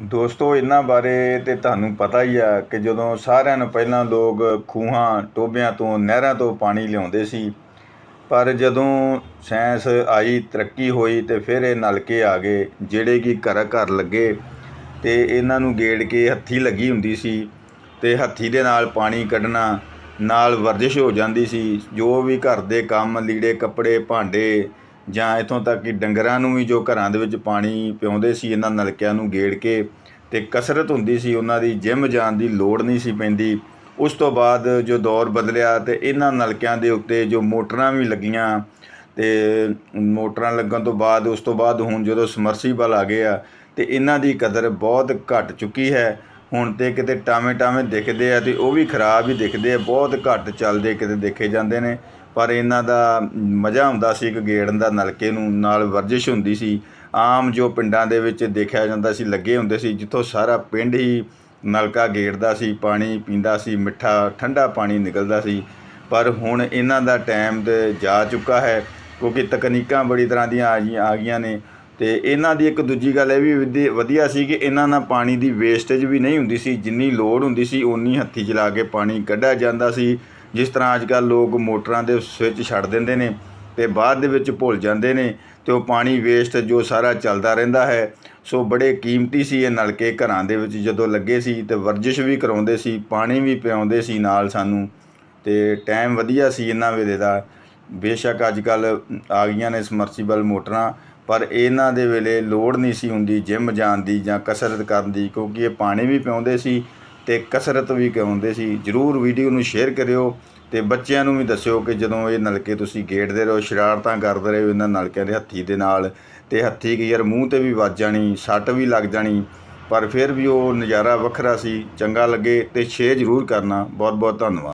ਦੋਸਤੋ, ਇਹਨਾਂ ਬਾਰੇ ਤੇ ਤੁਹਾਨੂੰ ਪਤਾ ਹੀ ਆ ਕਿ ਜਦੋਂ ਸਾਰਿਆਂ ਨੂੰ ਪਹਿਲਾਂ ਲੋਕ ਖੂਹਾਂ, ਟੋਬਿਆਂ ਤੋਂ, ਨਹਿਰਾਂ ਤੋਂ ਪਾਣੀ ਲਿਆਉਂਦੇ ਸੀ, ਪਰ ਜਦੋਂ ਸਾਇੰਸ ਆਈ, ਤਰੱਕੀ ਹੋਈ ਤੇ ਫਿਰ ਇਹ ਨਲਕੇ ਆ ਗਏ, ਜਿਹੜੇ ਕਿ ਘਰ ਘਰ ਲੱਗੇ ਤੇ ਇਹਨਾਂ ਨੂੰ ਗੇੜ ਕੇ ਹੱਥੀ ਲੱਗੀ ਹੁੰਦੀ ਸੀ ਤੇ ਹੱਥੀ ਦੇ ਨਾਲ ਪਾਣੀ ਕੱਢਣਾ, ਨਾਲ ਵਰਜਿਸ਼ ਹੋ ਜਾਂਦੀ ਸੀ, ਜੋ ਵੀ ਘਰ ਦੇ ਕੰਮ, ਲੀੜੇ, ਕੱਪੜੇ, ਭਾਂਡੇ ਜਾਂ ਇੱਥੋਂ ਤੱਕ ਕਿ ਡੰਗਰਾਂ ਨੂੰ ਵੀ ਜੋ ਘਰਾਂ ਦੇ ਵਿੱਚ ਪਾਣੀ ਪਿਆਉਂਦੇ ਸੀ, ਇਹਨਾਂ ਨਲਕਿਆਂ ਨੂੰ ਗੇੜ ਕੇ ਅਤੇ ਕਸਰਤ ਹੁੰਦੀ ਸੀ, ਉਹਨਾਂ ਦੀ ਜਿਮ ਜਾਣ ਦੀ ਲੋੜ ਨਹੀਂ ਸੀ ਪੈਂਦੀ। ਉਸ ਤੋਂ ਬਾਅਦ ਜੋ ਦੌਰ ਬਦਲਿਆ ਅਤੇ ਇਹਨਾਂ ਨਲਕਿਆਂ ਦੇ ਉੱਤੇ ਜੋ ਮੋਟਰਾਂ ਵੀ ਲੱਗੀਆਂ ਅਤੇ ਮੋਟਰਾਂ ਲੱਗਣ ਤੋਂ ਬਾਅਦ, ਉਸ ਤੋਂ ਬਾਅਦ ਹੁਣ ਜਦੋਂ ਸਮਰਸੀਬਲ ਆ ਗਏ ਆ, ਤੇ ਇਹਨਾਂ ਦੀ ਕਦਰ ਬਹੁਤ ਘਟ ਚੁੱਕੀ ਹੈ। ਹੁਣ ਤੇ ਕਿਤੇ ਟਾਵੇਂ ਟਾਵੇਂ ਦਿਖਦੇ ਆ ਤੇ ਉਹ ਵੀ ਖਰਾਬ ਹੀ ਦਿਖਦੇ ਆ, ਬਹੁਤ ਘੱਟ ਚੱਲਦੇ ਕਿਤੇ ਦੇਖੇ ਜਾਂਦੇ ਨੇ। ਪਰ ਇਹਨਾਂ ਦਾ ਮਜ਼ਾ ਹੁੰਦਾ ਸੀ ਇੱਕ ਗੇੜਨ ਦਾ ਨਲਕੇ ਨੂੰ, ਨਾਲ ਵਰਜਿਸ਼ ਹੁੰਦੀ ਸੀ। ਆਮ ਜੋ ਪਿੰਡਾਂ ਦੇ ਵਿੱਚ ਦੇਖਿਆ ਜਾਂਦਾ ਸੀ, ਲੱਗੇ ਹੁੰਦੇ ਸੀ, ਜਿੱਥੋਂ ਸਾਰਾ ਪਿੰਡ ਹੀ ਨਲਕਾ ਗੇੜਦਾ ਸੀ, ਪਾਣੀ ਪੀਂਦਾ ਸੀ, ਮਿੱਠਾ, ਠੰਡਾ ਪਾਣੀ ਨਿਕਲਦਾ ਸੀ। ਪਰ ਹੁਣ ਇਹਨਾਂ ਦਾ ਟਾਈਮ ਤੇ ਜਾ ਚੁੱਕਾ ਹੈ, ਕਿਉਂਕਿ ਤਕਨੀਕਾਂ ਬੜੀ ਤਰ੍ਹਾਂ ਦੀਆਂ ਆ ਗਈਆਂ ਆ ਗਈਆਂ ਨੇ। ਤੇ ਇਹਨਾਂ ਦੀ ਇੱਕ ਦੂਜੀ ਗੱਲ ਇਹ ਵੀ ਵਧੀਆ ਸੀ ਕਿ ਇਹਨਾਂ ਨਾਲ ਪਾਣੀ ਦੀ ਵੇਸਟੇਜ ਵੀ ਨਹੀਂ ਹੁੰਦੀ ਸੀ, ਜਿੰਨੀ ਲੋੜ ਹੁੰਦੀ ਸੀ, ਓਨੀ ਹੱਥੀ ਚਲਾ ਕੇ ਪਾਣੀ ਕੱਢਿਆ ਜਾਂਦਾ ਸੀ। ਜਿਸ ਤਰ੍ਹਾਂ ਅੱਜ ਕੱਲ੍ਹ ਲੋਕ ਮੋਟਰਾਂ ਦੇ ਸਵਿੱਚ ਛੱਡ ਦਿੰਦੇ ਨੇ ਅਤੇ ਬਾਅਦ ਦੇ ਵਿੱਚ ਭੁੱਲ ਜਾਂਦੇ ਨੇ ਅਤੇ ਉਹ ਪਾਣੀ ਵੇਸਟ ਜੋ ਸਾਰਾ ਚੱਲਦਾ ਰਹਿੰਦਾ ਹੈ, ਸੋ ਬੜੇ ਕੀਮਤੀ ਸੀ ਇਹ ਨਲਕੇ ਘਰਾਂ ਦੇ ਵਿੱਚ ਜਦੋਂ ਲੱਗੇ ਸੀ ਤੇ ਵਰਜਿਸ਼ ਵੀ ਕਰਾਉਂਦੇ ਸੀ, ਪਾਣੀ ਵੀ ਪਿਆਉਂਦੇ ਸੀ ਨਾਲ ਸਾਨੂੰ ਅਤੇ ਟਾਈਮ ਵਧੀਆ ਸੀ ਇਹਨਾਂ ਵੇਲੇ ਦਾ। ਬੇਸ਼ੱਕ ਅੱਜ ਕੱਲ੍ਹ ਆ ਗਈਆਂ ਨੇ ਸਮਰਸੀਬਲ ਮੋਟਰਾਂ, ਪਰ ਇਹਨਾਂ ਦੇ ਵੇਲੇ ਲੋੜ ਨਹੀਂ ਸੀ ਹੁੰਦੀ ਜਿਮ ਜਾਣ ਦੀ ਜਾਂ ਕਸਰਤ ਕਰਨ ਦੀ, ਕਿਉਂਕਿ ਇਹ ਪਾਣੀ ਵੀ ਪਿਆਉਂਦੇ ਸੀ ਤੇ ਕਸਰਤ ਵੀ ਕਰਾਉਂਦੇ ਸੀ। ਜਰੂਰ ਵੀਡੀਓ ਨੂੰ ਸ਼ੇਅਰ ਕਰਿਓ ਤੇ ਬੱਚਿਆਂ ਨੂੰ ਵੀ ਦੱਸਿਓ ਕਿ ਜਦੋਂ ਇਹ ਨਲਕੇ ਤੁਸੀਂ ਗੇੜਦੇ ਰਹੋ, ਸ਼ਰਾਰਤਾਂ ਕਰਦੇ ਰਹੋ ਇਹਨਾਂ ਨਲਕਿਆਂ ਦੇ ਹੱਥੀ ਦੇ ਨਾਲ ਤੇ ਹੱਥੀ ਕੀ ਯਾਰ ਮੂੰਹ ਤੇ ਵੀ ਵੱਜ ਜਾਣੀ, ਸੱਟ ਵੀ ਲੱਗ ਜਾਣੀ, ਪਰ ਫਿਰ ਵੀ ਉਹ ਨਜ਼ਾਰਾ ਵੱਖਰਾ ਸੀ। ਚੰਗਾ ਲੱਗੇ ਤੇ ਸ਼ੇਅਰ ਜਰੂਰ ਕਰਨਾ। ਬਹੁਤ ਬਹੁਤ ਧੰਨਵਾਦ।